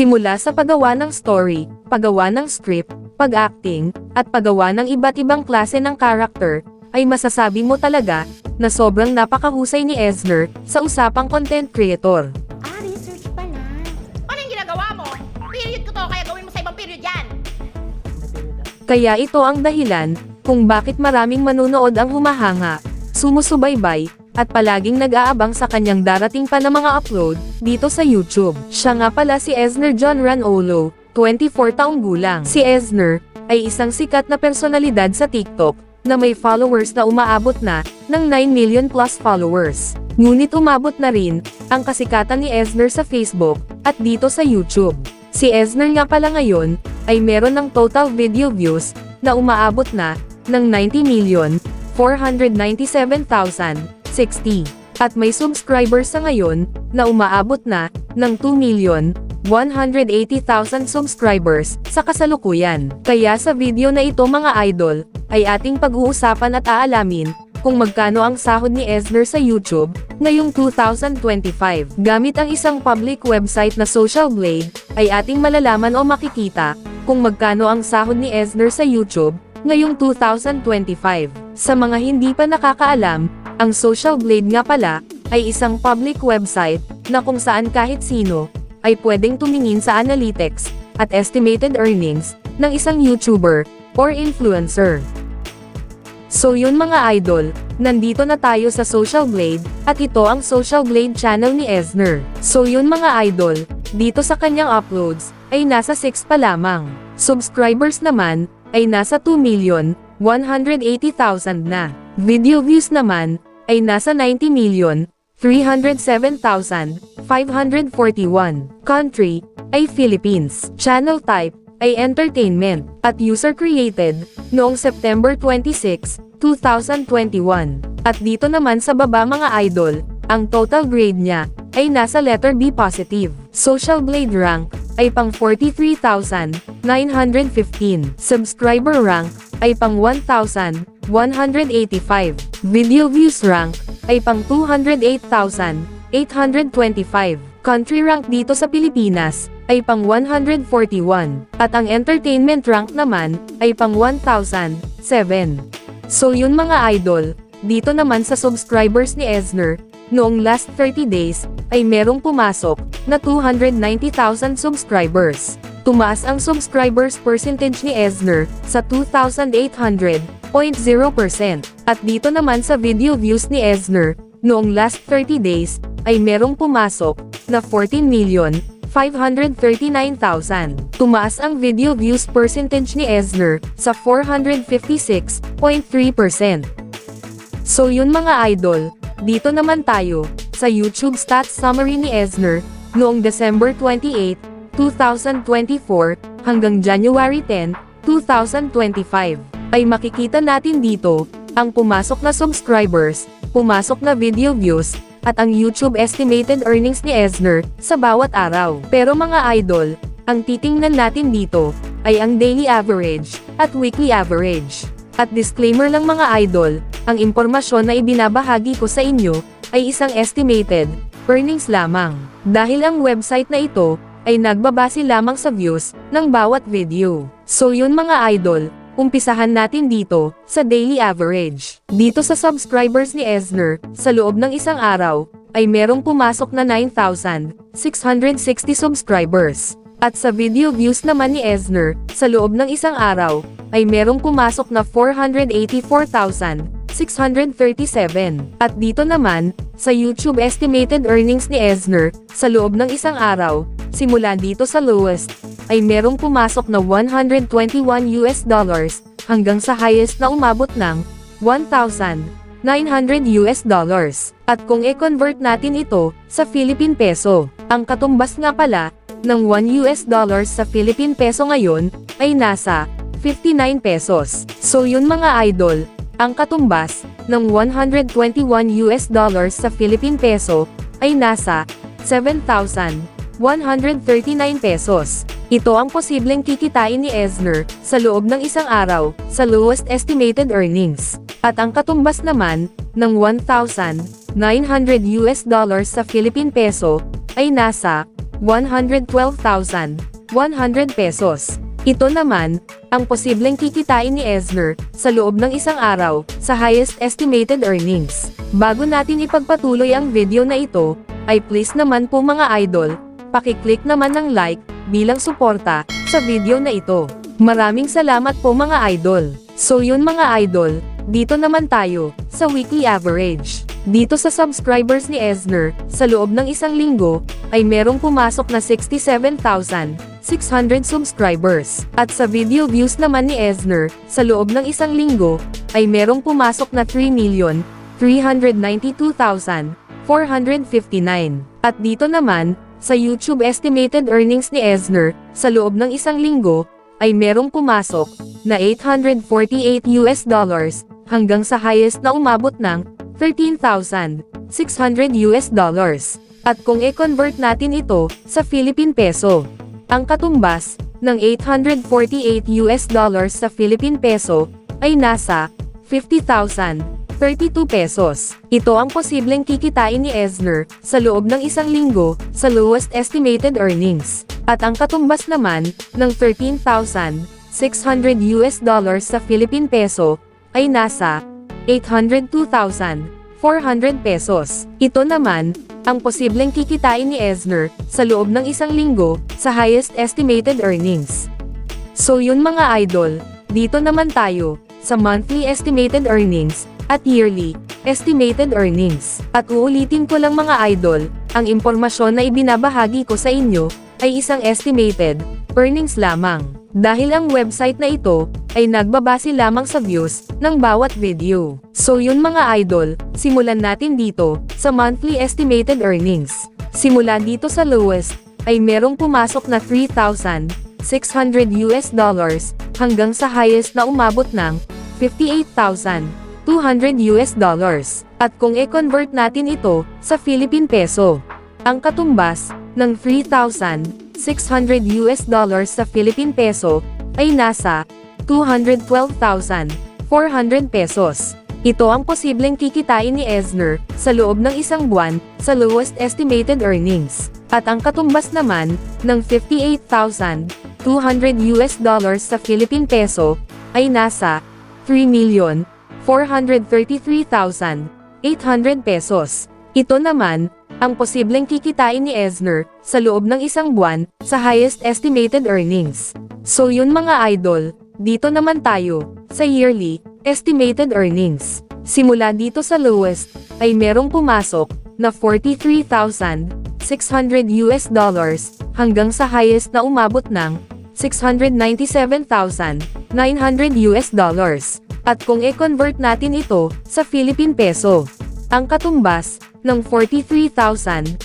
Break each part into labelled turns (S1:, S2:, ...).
S1: Simula sa paggawa ng story, paggawa ng script, pag-acting, at paggawa ng iba't ibang klase ng character, ay masasabi mo talaga, na sobrang napakahusay ni Esner, sa usapang content creator.
S2: Ah, research pala. Ano yung ginagawa mo? Period ko to, kaya gawin mo sa ibang period yan.
S1: Kaya ito ang dahilan, kung bakit maraming manunood ang humahanga, sumusubaybay, at palaging nag-aabang sa kanyang darating pa na mga upload, dito sa YouTube. Siya nga pala si Esner John Ranolo, 24 taong gulang. Si Esner, ay isang sikat na personalidad sa TikTok, na may followers na umaabot na, ng 9 million plus followers. Ngunit umabot na rin, ang kasikatan ni Esner sa Facebook, at dito sa YouTube. Si Esner nga pala ngayon, ay meron ng total video views, na umaabot na, ng 90 million, 497,060. At may subscribers sa ngayon, na umaabot na, ng 2 million, 180,000 subscribers, sa kasalukuyan. Kaya sa video na ito mga idol, ay ating pag-uusapan at aalamin, kung magkano ang sahod ni Esner sa YouTube, ngayong 2025. Gamit ang isang public website na Social Blade, ay ating malalaman o makikita, kung magkano ang sahod ni Esner sa YouTube, ngayong 2025. Sa mga hindi pa nakakaalam, ang Social Blade nga pala, ay isang public website, na kung saan kahit sino, ay pwedeng tumingin sa analytics, at estimated earnings, ng isang YouTuber, or influencer. So yun mga idol, nandito na tayo sa Social Blade, at ito ang Social Blade channel ni Esner. So yun mga idol, dito sa kanyang uploads, ay nasa 6 pa lamang. Subscribers naman, ay nasa 2 million, 180,000 na. Video views naman, ay nasa 90 million, 307,541. Country, ay Philippines. Channel type, ay entertainment, at user created, noong September 26, 2021. At dito naman sa baba mga idol, ang total grade niya, ay nasa letter B positive. Social Blade rank, ay pang 43,915. Subscriber rank, ay pang 1,185. Video views rank, ay pang 208,825. Country rank dito sa Pilipinas, ay pang 141. At ang entertainment rank naman, ay pang 1,007. So yun mga idol, dito naman sa subscribers ni Esner, noong last 30 days, ay merong pumasok, na 290,000 subscribers. Tumaas ang subscribers percentage ni Esner, sa 2,800.0%. At dito naman sa video views ni Esner, noong last 30 days, ay merong pumasok, na 14 million, 539,000. Tumaas ang video views percentage ni Esner, sa 456.3%. So yun mga idol, dito naman tayo, sa YouTube stats summary ni Esner, noong December 28, 2024, hanggang January 10, 2025, ay makikita natin dito, ang pumasok na subscribers, pumasok na video views, at ang YouTube estimated earnings ni Esner, sa bawat araw. Pero mga idol, ang titingnan natin dito, ay ang daily average, at weekly average. At disclaimer lang mga idol, ang impormasyon na ibinabahagi ko sa inyo, ay isang estimated, earnings lamang. Dahil ang website na ito, ay nagbabase lamang sa views, ng bawat video. So yun mga idol, umpisahan natin dito, sa daily average. Dito sa subscribers ni Esner, sa loob ng isang araw, ay merong pumasok na 9,660 subscribers. At sa video views naman ni Esner, sa loob ng isang araw, ay merong pumasok na 484,637. At dito naman, sa YouTube estimated earnings ni Esner, sa loob ng isang araw, simula dito sa lowest, ay merong pumasok na 121 US dollars, hanggang sa highest na umabot ng 1,900 US dollars. At kung i-convert natin ito, sa Philippine Peso, ang katumbas nga pala, ng 1 US dollars sa Philippine Peso ngayon, ay nasa 59 pesos. So yun mga idol, ang katumbas, ng 121 US dollars sa Philippine Peso, ay nasa 7,139 pesos. Ito ang posibleng kikitain ni Esner, sa loob ng isang araw, sa lowest estimated earnings. At ang katumbas naman, ng 1,900 US dollars sa Philippine Peso, ay nasa 112,100 pesos. Ito naman, ang posibleng kikitain ni Esner, sa loob ng isang araw, sa highest estimated earnings. Bago natin ipagpatuloy ang video na ito, ay please naman po mga idol, pakiclick naman ng like, bilang suporta, sa video na ito. Maraming salamat po mga idol. So yun mga idol, dito naman tayo, sa weekly average. Dito sa subscribers ni Esner, sa loob ng isang linggo, ay merong pumasok na 67,600 subscribers. At sa video views naman ni Esner, sa loob ng isang linggo, ay merong pumasok na 3,392,459. At dito naman, sa YouTube estimated earnings ni Esner, sa loob ng isang linggo, ay merong pumasok na 848 US dollars hanggang sa highest na umabot ng 13,600 US dollars. At kung i-convert natin ito sa Philippine peso, ang katumbas ng 848 US dollars sa Philippine peso ay nasa 50,032 pesos. Ito ang posibleng kikitain ni Esner sa loob ng isang linggo sa lowest estimated earnings. At ang katumbas naman ng 13,600 US dollars sa Philippine peso ay nasa 802,400 pesos. Ito naman, ang posibleng kikitain ni Esner sa loob ng isang linggo sa highest estimated earnings. So yun mga idol, dito naman tayo sa monthly estimated earnings at yearly estimated earnings. At uulitin ko lang mga idol, ang impormasyon na ibinabahagi ko sa inyo ay isang estimated earnings lamang. Dahil ang website na ito ay nagbabase lamang sa views ng bawat video. So yun mga idol, simulan natin dito sa monthly estimated earnings. Simula dito sa lowest ay merong pumasok na 3,600 US dollars hanggang sa highest na umabot ng 58,200 US dollars. At kung i-convert natin ito sa Philippine peso, ang katumbas ng 3,600 US dollars sa Philippine peso ay nasa 212,400 pesos. Ito ang posibleng kikitain ni Esner sa loob ng isang buwan sa lowest estimated earnings. At ang katumbas naman ng 58,200 US dollars sa Philippine peso ay nasa 3,433,800 pesos. Ito naman, ang posibleng kikitain ni Esner sa loob ng isang buwan sa highest estimated earnings. So yun mga idol, dito naman tayo sa yearly estimated earnings. Simula dito sa lowest ay merong pumasok na 43,600 US dollars hanggang sa highest na umabot ng 697,900 US dollars. At kung i-convert natin ito sa Philippine peso, ang katumbas ng 43,600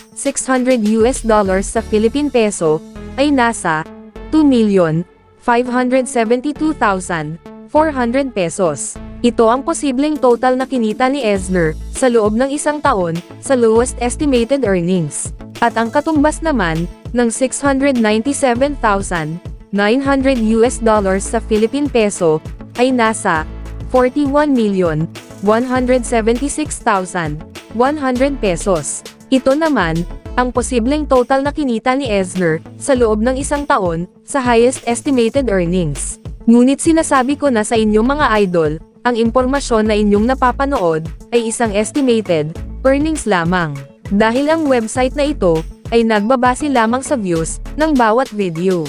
S1: US dollars sa Philippine peso ay nasa 2,572,400 pesos. Ito ang posibleng total na kinita ni Esner sa loob ng isang taon sa lowest estimated earnings. At ang katumbas naman ng 697,900 US dollars sa Philippine peso ay nasa 41,176,100 pesos. Ito naman, ang posibleng total na kinita ni Esner sa loob ng isang taon sa highest estimated earnings. Ngunit sinasabi ko na sa inyo mga idol, ang impormasyon na inyong napapanood ay isang estimated earnings lamang. Dahil ang website na ito ay nagbabase lamang sa views ng bawat video.